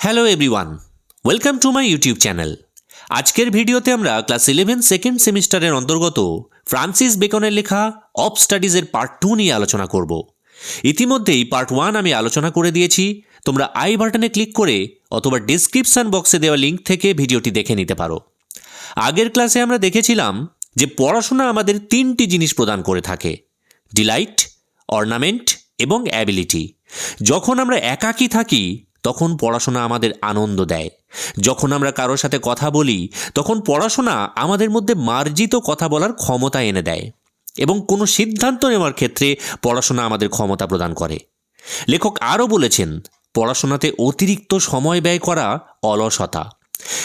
Hello everyone welcome to my YouTube channel আজকের ভিডিওতে আমরা ক্লাস ইলেভেন সেকেন্ড সেমিস্টারের অন্তর্গত ফ্রান্সিস বেকনের লেখা অফ স্টাডিজের পার্ট টু নিয়ে আলোচনা করব। ইতিমধ্যেই পার্ট ওয়ান আমি আলোচনা করে দিয়েছি। তোমরা আই বাটনে ক্লিক করে অথবা ডিসক্রিপশন বক্সে দেওয়া লিঙ্ক থেকে ভিডিওটি দেখে নিতে পারো। আগের ক্লাসে আমরা দেখেছিলাম যে পড়াশোনা আমাদের তিনটি জিনিস প্রদান করে থাকে। ডিলাইট অর্নামেন্ট এবং অ্যাবিলিটি যখন আমরা একাকী থাকি তখন পড়াশোনা আমাদের আনন্দ দেয়। যখন আমরা কারোর সাথে কথা বলি, তখন পড়াশোনা আমাদের মধ্যে মার্জিত কথা বলার ক্ষমতা এনে দেয় এবং কোনো সিদ্ধান্ত নেওয়ার ক্ষেত্রে পড়াশোনা আমাদের ক্ষমতা প্রদান করে। লেখক আরও বলেছেন, পড়াশোনাতে অতিরিক্ত সময় ব্যয় করা অলসতা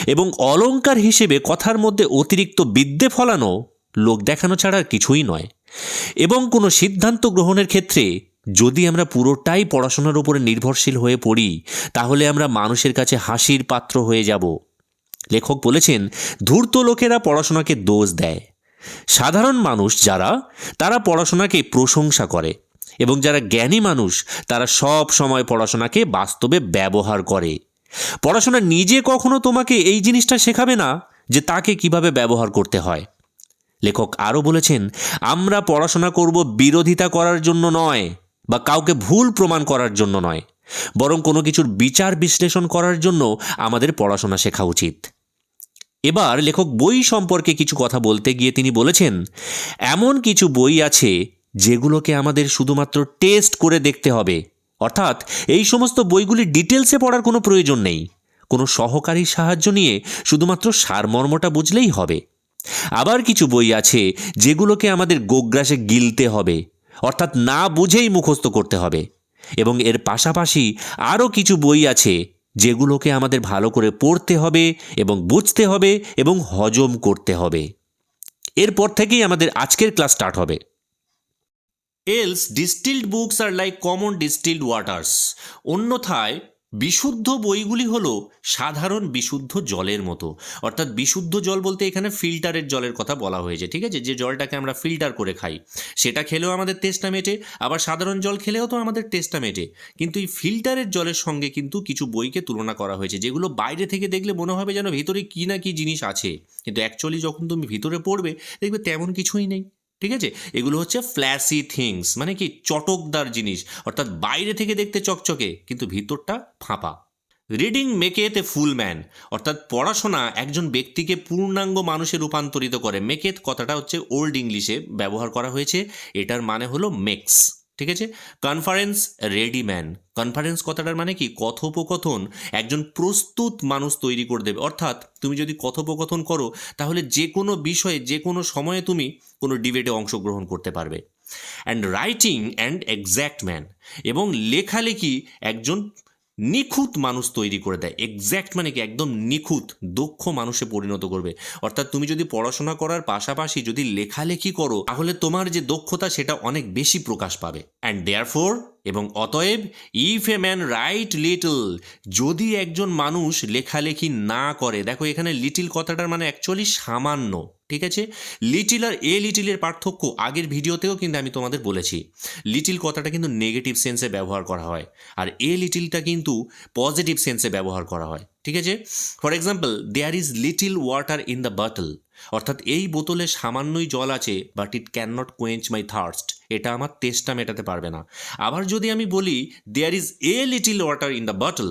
এবং অলঙ্কার হিসেবে কথার মধ্যে অতিরিক্ত বিদ্যে ফলানো লোক দেখানো ছাড়া কিছুই নয় এবং কোনো সিদ্ধান্ত গ্রহণের ক্ষেত্রে যদি আমরা পুরোটাই পড়াশোনার উপরে নির্ভরশীল হয়ে পড়ি, তাহলে আমরা মানুষের কাছে হাসির পাত্র হয়ে যাব। লেখক বলেছেন, ধূর্ত লোকেরা পড়াশোনাকে দোষ দেয়। সাধারণ মানুষ যারা, তারা পড়াশোনাকে প্রশংসা করে এবং যারা জ্ঞানী মানুষ, তারা সব সময় পড়াশোনাকে বাস্তবে ব্যবহার করে। পড়াশোনা নিজে কখনো তোমাকে এই জিনিসটা শেখাবে না যে তাকে কীভাবে ব্যবহার করতে হয়। লেখক আরও বলেছেন, আমরা পড়াশোনা করব বিরোধিতা করার জন্য নয় বা কাউকে ভুল প্রমাণ করার জন্য নয়, বরং কোনো কিছুর বিচার বিশ্লেষণ করার জন্য আমাদের পড়াশোনা শেখা উচিত। এবার লেখক বই সম্পর্কে কিছু কথা বলতে গিয়ে তিনি বলেছেন, এমন কিছু বই আছে যেগুলোকে আমাদের শুধুমাত্র টেস্ট করে দেখতে হবে। অর্থাৎ এই সমস্ত বইগুলি ডিটেলসে পড়ার কোনো প্রয়োজন নেই। কোনো সহকারীর সাহায্য নিয়ে শুধুমাত্র সারমর্মটা বুঝলেই হবে। আবার কিছু বই আছে যেগুলোকে আমাদের গোগ্রাসে গিলতে হবে। অর্থাৎ না বুঝেই মুখস্থ করতে হবে। এবং এর পাশাপাশি আরও কিছু বই আছে যেগুলোকে আমাদের ভালো করে পড়তে হবে এবং বুঝতে হবে এবং হজম করতে হবে। এরপর থেকেই আমাদের আজকের ক্লাস স্টার্ট হবে। এলস ডিস্টিল্ড বুকস আর লাইক কমন ডিস্টিল্ড ওয়াটার্স অন্যথায় বিশুদ্ধ বইগুলি হলো সাধারণ বিশুদ্ধ জলের মতো। অর্থাৎ বিশুদ্ধ জল বলতে এখানে ফিল্টারের জলের কথা বলা হয়েছে, ঠিক আছে? যে জলটাকে আমরা ফিল্টার করে খাই, সেটা খেলেও আমাদের টেস্টটা মেটে, আবার সাধারণ জল খেলেও তো আমাদের টেস্টটা মেটে। কিন্তু এই ফিল্টারের জলের সঙ্গে কিন্তু কিছু বইকে তুলনা করা হয়েছে, যেগুলো বাইরে থেকে দেখলে মনে হবে যেন ভিতরে কী না কী জিনিস আছে। কিন্তু অ্যাকচুয়ালি যখন তুমি ভিতরে পড়বে, দেখবে তেমন কিছুই নেই। ঠিক আছে? এগুলো হচ্ছে ফ্ল্যাসি থিংস মানে কি? চটকদার জিনিস। অর্থাৎ বাইরে থেকে দেখতে চকচকে, কিন্তু ভিতরটা ফাঁপা। রিডিং মেকে এতে ফুল ম্যান অর্থাৎ পড়াশোনা একজন ব্যক্তিকে পূর্ণাঙ্গ মানুষে রূপান্তরিত করে। মেকেত কথাটা হচ্ছে ওল্ড ইংলিশে ব্যবহার করা হয়েছে। এটার মানে হলো মেক্স ঠিক আছে? কনফারেন্স রেডি ম্যান কনফারেন্স কথাটার মানে কি? কথোপকথন। একজন প্রস্তুত মানুষ তৈরি করে দেবে। অর্থাৎ তুমি যদি কথোপকথন করো, তাহলে যে কোনো বিষয়ে যে কোনো সময়ে তুমি কোনো ডিবেটে অংশগ্রহণ করতে পারবে। And writing and exact man এবং লেখালেখি একজন নিখুঁত মানুষ তৈরি করে দেয়। এক্স্যাক্ট মানে কি? একদম নিখুঁত, দক্ষ মানুষে পরিণত করবে। অর্থাৎ তুমি যদি পড়াশোনা করার পাশাপাশি যদি লেখালেখি করো, তাহলে তোমার যে দক্ষতা সেটা অনেক বেশি প্রকাশ পাবে। অ্যান্ড দেয়ার এবং অতএব if a man write little যদি একজন মানুষ লেখালেখি না করে, দেখো এখানে লিটিল কথাটার মানে অ্যাকচুয়ালি সামান্য, ঠিক আছে? লিটিল আর এ লিটিলের পার্থক্য আগের ভিডিওতেও কিন্তু আমি তোমাদের বলেছি। লিটিল কথাটা কিন্তু নেগেটিভ সেন্সে ব্যবহার করা হয়, আর এ লিটিলটা কিন্তু পজিটিভ সেন্সে ব্যবহার করা হয়। ঠিক আছে? For example there is little water in the bottle অর্থাৎ এই বোতলে সামান্যই জল আছে but it can not quench my thirst এটা আমার তেষ্টা মেটাতে পারবে না। আবার যদি আমি বলি there is a little water in the bottle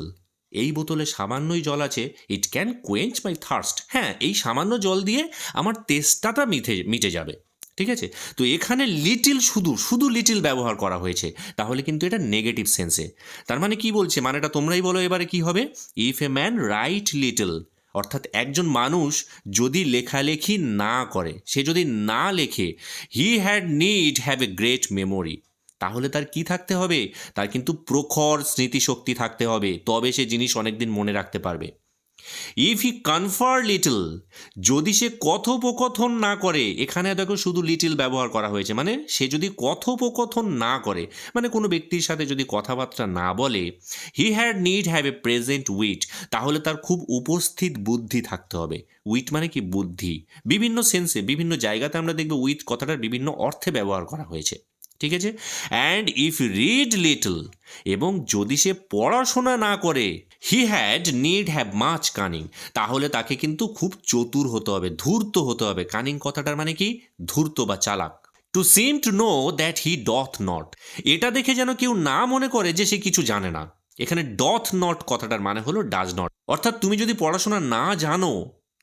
এই বোতলে সামান্যই জল আছে it can quench my thirst হ্যাঁ এই সামান্য জল দিয়ে আমার তেষ্টাটা মিটে মিটে যাবে। ঠিক আছে? তো এখানে লিটিল শুধু শুধু লিটিল ব্যবহার করা হয়েছে। তাহলে কিন্তু এটা নেগেটিভ সেন্সে তার মানে কি বলছে? মানেটা তোমরাই বলো এবারে কি হবে? If a man write little অর্থাৎ একজন মানুষ যদি লেখালেখি না করে, সে যদি না লেখে he had need have a great memory তাহলে তার কি থাকতে হবে? তার কিন্তু প্রখর স্মৃতিশক্তি থাকতে হবে। তবে সে জিনিস অনেকদিন মনে রাখতে পারবে। ইফ হি কনফার লিটল যদি সে কথোপকথন না করে, এখানে দেখো শুধু লিটল ব্যবহার করা হয়েছে মানে সে যদি কথোপকথন না করে মানে কোনো ব্যক্তির সাথে যদি কথাবার্তা না বলে he had need have a present wit তাহলে তার খুব উপস্থিত বুদ্ধি থাকতে হবে। উইট মানে কি? বুদ্ধি। বিভিন্ন সেন্সে বিভিন্ন জায়গাতে আমরা দেখব উইথ কথাটার বিভিন্ন অর্থে ব্যবহার করা হয়েছে। ঠিক আছে? অ্যান্ড ইফ রিড লিটল এবং যদি সে পড়াশোনা না করে he had need have much cunning তাহলে তাকে কিন্তু খুব চতুর হতে হবে, ধূর্ত হতে হবে। কানিং কথাটার মানে কি? ধূর্ত বা চালাক। To seem to know that he doth not এটা দেখে যেন কেউ না মনে করে যে সে কিছু জানে না। এখানে ডথ নট কথাটার মানে হলো ডাজ নট অর্থাৎ তুমি যদি পড়াশোনা না জানো,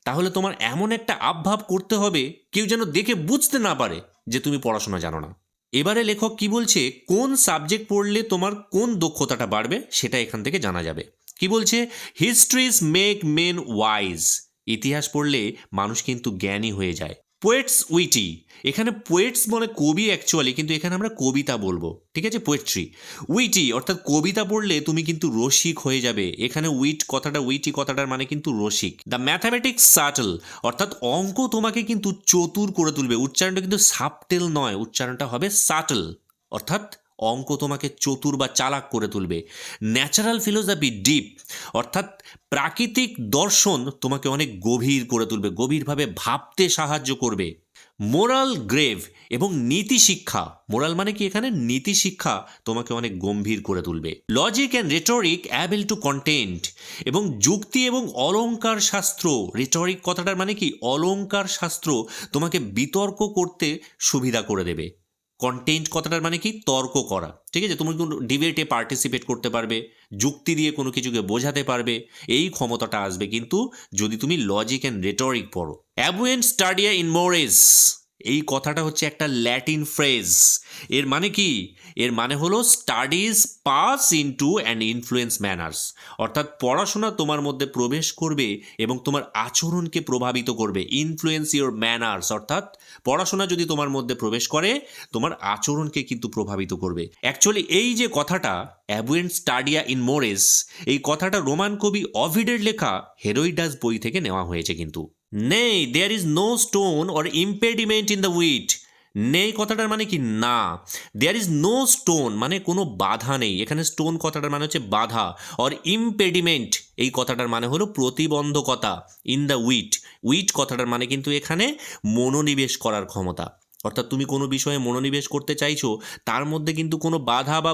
তাহলে তোমার এমন একটা আবভাব করতে হবে, কেউ যেন দেখে বুঝতে না পারে যে তুমি পড়াশোনা জানো না। এবারে লেখক কি বলছে? কোন সাবজেক্ট পড়লে তোমার কোন দক্ষতাটা বাড়বে? সেটা এখান থেকে জানা যাবে। কি বলছে? হিস্ট্রিজ মেক মেন ওয়াইজ ইতিহাস পড়লে মানুষ কিন্তু জ্ঞানী হয়ে যায়। পোয়েটস উইটি এখানে পোয়েটস মানে কবি অ্যাকচুয়ালি কিন্তু এখানে আমরা কবিতা বলব, ঠিক আছে? পোয়েট্রি উইটি অর্থাৎ কবিতা পড়লে তুমি কিন্তু রসিক হয়ে যাবে। এখানে উইট কথাটা উইটি কথাটার মানে কিন্তু রসিক। দ্য ম্যাথামেটিক্স সাটল অর্থাৎ অঙ্ক তোমাকে কিন্তু চতুর করে তুলবে। উচ্চারণটা কিন্তু সাপটেল নয়, উচ্চারণটা হবে সাটল অর্থাৎ অঙ্ক তোমাকে চতুর বা চালাক করে তুলবে। ন্যাচারাল ফিলোসফি ডিপ অর্থাৎ প্রাকৃতিক দর্শন তোমাকে অনেক গভীর করে তুলবে, গভীরভাবে ভাবতে সাহায্য করবে। মোরাল গ্রেভ এবং নীতি শিক্ষা মোরাল মানে কি এখানে? নীতি শিক্ষা তোমাকে অনেক গম্ভীর করে তুলবে। Logic and rhetoric able to contend এবং যুক্তি এবং অলঙ্কার শাস্ত্র রেটরিক কথাটার মানে কি? অলঙ্কার শাস্ত্র তোমাকে বিতর্ক করতে সুবিধা করে দেবে। কন্টেন্ট কথাটার মানে কি? তর্ক করা। ঠিক আছে? তুমি কোনো ডিবেটে পার্টিসিপেট করতে পারবে, যুক্তি দিয়ে কোনো কিছুকে বোঝাতে পারবে, এই ক্ষমতাটা আসবে। কিন্তু যদি তুমি লজিক অ্যান্ড রেটরিক পড়ো অ্যাবুয়েন্ট স্টাডিয়া ইন মোরেস এই কথাটা হচ্ছে একটা ল্যাটিন ফ্রেজ। এর মানে কি? এর মানে হলো studies pass into and influence manners অর্থাৎ পড়াশোনা তোমার মধ্যে প্রবেশ করবে এবং তোমার আচরণকে প্রভাবিত করবে। ইনফ্লুয়েন্স ইওর ম্যানার্স অর্থাৎ পড়াশোনা যদি তোমার মধ্যে প্রবেশ করে, তোমার আচরণকে কিন্তু প্রভাবিত করবে। অ্যাকচুয়ালি এই যে কথাটা অ্যাবুয়েন্ট স্টাডিয়া ইন মোরেস এই কথাটা রোমান কবি অভিডের লেখা হেরোইডাস বই থেকে নেওয়া হয়েছে কিন্তু। নেই there is no stone or impediment in the wit নেই কথাটার মানে কি? না। দেয়ার ইজ নো স্টোন মানে কোনো বাধা নেই। এখানে স্টোন কথাটার মানে হচ্ছে বাধা অর ইম্পেডিমেন্ট এই কথাটার মানে হলো প্রতিবন্ধকতা ইন দ্য উইট উইট কথাটার মানে কিন্তু এখানে মনোনিবেশ করার ক্ষমতা। অর্থাৎ তুমি কোনো বিষয়ে মনোনিবেশ করতে চাইছো, তার মধ্যে কিন্তু কোনো বাধা বা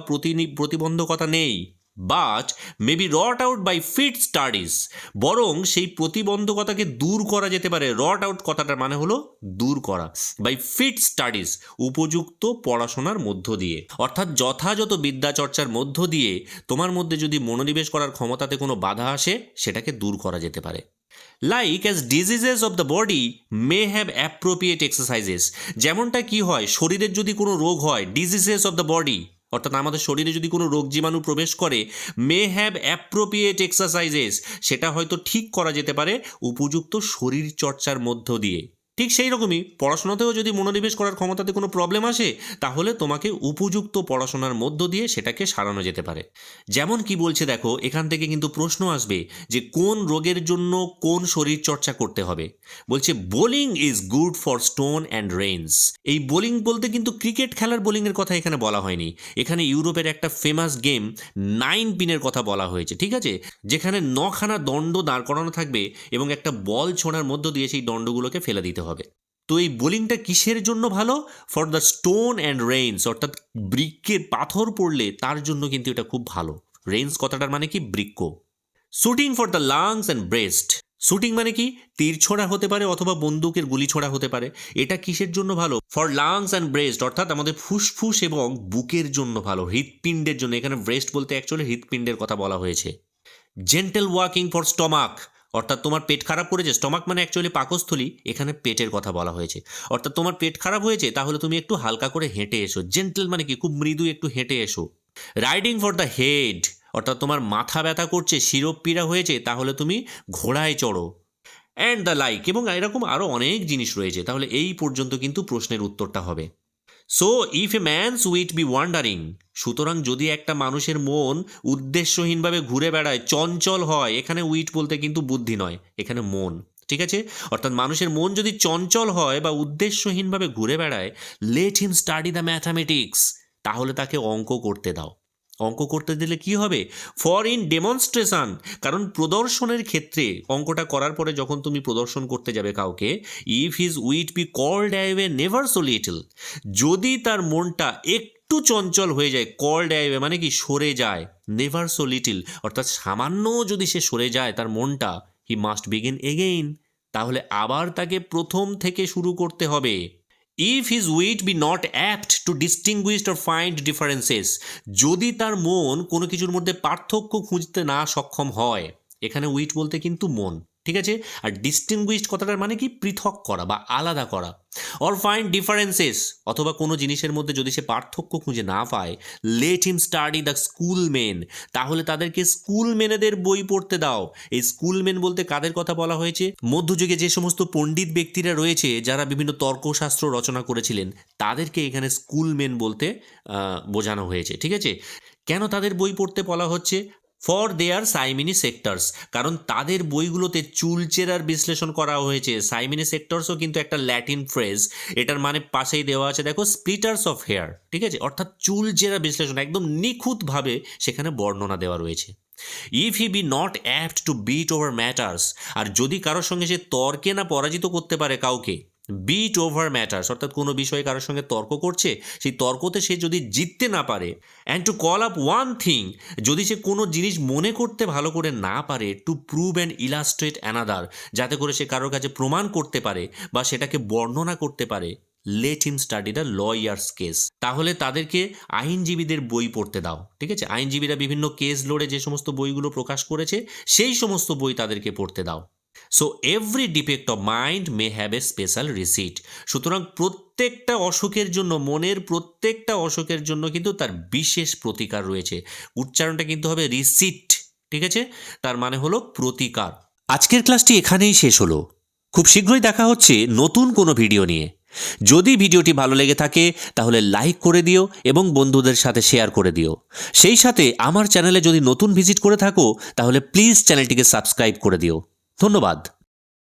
প্রতিবন্ধকতা নেই। But may be wrought out by fit studies বরং সেই প্রতিবন্ধকতাকে দূর করা যেতে পারে। রট আউট কথাটার মানে হলো দূর করা। বাই ফিট স্টাডিজ উপযুক্ত পড়াশোনার মধ্য দিয়ে। অর্থাৎ যথাযথ বিদ্যাচর্চার মধ্য দিয়ে তোমার মধ্যে যদি মনোনিবেশ করার ক্ষমতাতে কোনো বাধা আসে, সেটাকে দূর করা যেতে পারে। Like as diseases of the body may have appropriate exercises যেমনটা কি হয়, শরীরের যদি কোনো রোগ হয় ডিজিজেস অফ দ্য বডি অর্থাৎ আমাদের শরীরে যদি কোনো রোগ জীবাণু প্রবেশ করে মে হ্যাভ অ্যাপ্রোপ্রিয়েট এক্সারসাইজেস সেটা হয়তো ঠিক করা যেতে পারে উপযুক্ত শরীরচর্চার মধ্য দিয়ে। ঠিক সেই রকমই পড়াশোনাতেও যদি মনোনিবেশ করার ক্ষমতাতে কোনো প্রবলেম আসে, তাহলে তোমাকে উপযুক্ত পড়াশোনার মধ্য দিয়ে সেটাকে সারানো যেতে পারে। যেমন কি বলছে দেখো, এখান থেকে কিন্তু প্রশ্ন আসবে যে কোন রোগের জন্য কোন শরীর চর্চা করতে হবে? বলছে bowling is good for stone and reins এই বোলিং বলতে কিন্তু ক্রিকেট খেলার বোলিংয়ের কথা এখানে বলা হয়নি। এখানে ইউরোপের একটা ফেমাস গেম নাইন পিনের কথা বলা হয়েছে, ঠিক আছে? যেখানে নখানা দণ্ড দাঁড় করানো থাকবে এবং একটা বল ছোঁড়ার মধ্য দিয়ে সেই দণ্ডগুলোকে ফেলে দিতে হবে। তো এই বোলিংটা কিসের জন্য ভালো? For the stone and reins অর্থাৎ বৃক্ষের পাথর পড়লে তার জন্য কিন্তু এটা খুব ভালো। রেইনস কথাটার মানে কি? বৃক্ষ shooting for the lungs and breast shooting মানে কি? তীর ছোড়া হতে পারে অথবা বন্দুকের গুলি ছোড়া হতে পারে। এটা কিসের জন্য ভালো? ফর লাংস অ্যান্ড ব্রেস্ট অর্থাৎ আমাদের ফুসফুস এবং বুকের জন্য ভালো, হৃৎপিণ্ডের জন্য। এখানে ব্রেস্ট বলতে অ্যাকচুয়ালি হৃৎপিণ্ডের কথা বলা হয়েছে। জেন্টেল ওয়াকিং ফর স্টমাক অর্থাৎ তোমার পেট খারাপ করেছে স্টমাক মানে অ্যাকচুয়ালি পাকস্থলী, এখানে পেটের কথা বলা হয়েছে। অর্থাৎ তোমার পেট খারাপ হয়েছে, তাহলে তুমি একটু হালকা করে হেঁটে এসো। জেন্টেল মানে কি? খুব মৃদু একটু হেঁটে এসো। রাইডিং ফর দ্য হেড অর্থাৎ তোমার মাথা ব্যথা করছে শিরোপ পীড়া হয়েছে, তাহলে তুমি ঘোড়ায় চড়ো। অ্যান্ড দ্য লাইক এবং এরকম আরও অনেক জিনিস রয়েছে। তাহলে এই পর্যন্ত কিন্তু প্রশ্নের উত্তরটা হবে। So if a man's wit be wandering সুতরাং যদি একটা মানুষের মন উদ্দেশ্যহীনভাবে ঘুরে বেড়ায়, চঞ্চল হয়, এখানে উইট বলতে কিন্তু বুদ্ধি নয়, এখানে মন, ঠিক আছে? অর্থাৎ মানুষের মন যদি চঞ্চল হয় বা উদ্দেশ্যহীনভাবে ঘুরে বেড়ায় let him study the mathematics তাহলে তাকে অঙ্ক করতে দাও। অঙ্ক করতে দিলে কি হবে? ফর ইন ডেমনস্ট্রেশন কারণ প্রদর্শনের ক্ষেত্রে অঙ্কটা করার পরে যখন তুমি প্রদর্শন করতে যাবে কাউকে if his wit be called away never so little যদি তার মনটা একটু চঞ্চল হয়ে যায়, কল ডাইভে মানে কি সরে যায় নেভার সো লিটিল অর্থাৎ সামান্য যদি সে সরে যায় তার মনটা হি মাস্ট বিগিন এগেইন তাহলে আবার তাকে প্রথম থেকে শুরু করতে হবে। If his wit be not apt to distinguish or find differences যদি তার মন কোনো কিছুর মধ্যে পার্থক্য খুঁজতে না সক্ষম হয়, এখানে উইট বলতে কিন্তু মন। ঠিক আছে? আর ডিস্টিংগুইশড কথাটার মানে কি? পৃথক করা বা আলাদা করা। অর ফাইন্ড ডিফারেন্সেস অথবা কোনো জিনিসের মধ্যে যদি সে পার্থক্য খুঁজে না পায় let him study the schoolmen তাহলে তাদেরকে স্কুল মেনেদের বই পড়তে দাও। এই স্কুল মেন বলতে কাদের কথা বলা হয়েছে? মধ্যযুগে যে সমস্ত পণ্ডিত ব্যক্তিরা রয়েছে, যারা বিভিন্ন তর্কশাস্ত্র রচনা করেছিলেন, তাদেরকে এখানে স্কুল মেন বলতে বোঝানো হয়েছে। ঠিক আছে? কেন তাদের বই পড়তে বলা হচ্ছে? ফর দেয়ার সাইমিনি সেক্টরস, কারণ তাদের বইগুলোতে চুলচেরার বিশ্লেষণ করা হয়েছে। সাইমিনি সেক্টরসও কিন্তু একটা ল্যাটিন ফ্রেজ, এটার মানে পাশেই দেওয়া আছে, দেখো, স্প্লিটার্স অফ হেয়ার, ঠিক আছে? অর্থাৎ চুলচেরা বিশ্লেষণ, একদম নিখুঁতভাবে সেখানে বর্ণনা দেওয়া রয়েছে। If he be not apt to beat over matters আর যদি কারোর সঙ্গে সে তর্কে না পরাজিত করতে পারে কাউকে বিট ওভার ম্যাটার্স অর্থাৎ কোনো বিষয়ে কারোর সঙ্গে তর্ক করছে, সেই তর্কতে সে যদি জিততে না পারে and to call up one thing যদি সে কোনো জিনিস মনে করতে ভালো করে না পারে to prove and illustrate another যাতে করে সে কারোর কাছে প্রমাণ করতে পারে বা সেটাকে বর্ণনা করতে পারে let him study the lawyers' case তাহলে তাদেরকে আইনজীবীদের বই পড়তে দাও, ঠিক আছে? আইনজীবীরা বিভিন্ন কেস লড়ে যে সমস্ত বইগুলো প্রকাশ করেছে, সেই সমস্ত বই তাদেরকে পড়তে দাও। So every defect of mind may have a special receipt সুতরাং প্রত্যেকটা অসুখের জন্য, মনের প্রত্যেকটা অসুখের জন্য কিন্তু তার বিশেষ প্রতিকার রয়েছে। উচ্চারণটা কিন্তু হবে রিসিট ঠিক আছে? তার মানে হলো প্রতিকার। আজকের ক্লাসটি এখানেই শেষ হলো। খুব শীঘ্রই দেখা হচ্ছে নতুন কোনো ভিডিও নিয়ে। যদি ভিডিওটি ভালো লেগে থাকে, তাহলে লাইক করে দিও এবং বন্ধুদের সাথে শেয়ার করে দিও। সেই সাথে আমার চ্যানেলে যদি নতুন ভিজিট করে থাকো, তাহলে প্লিজ চ্যানেলটিকে সাবস্ক্রাইব করে দিও। ধন্যবাদ।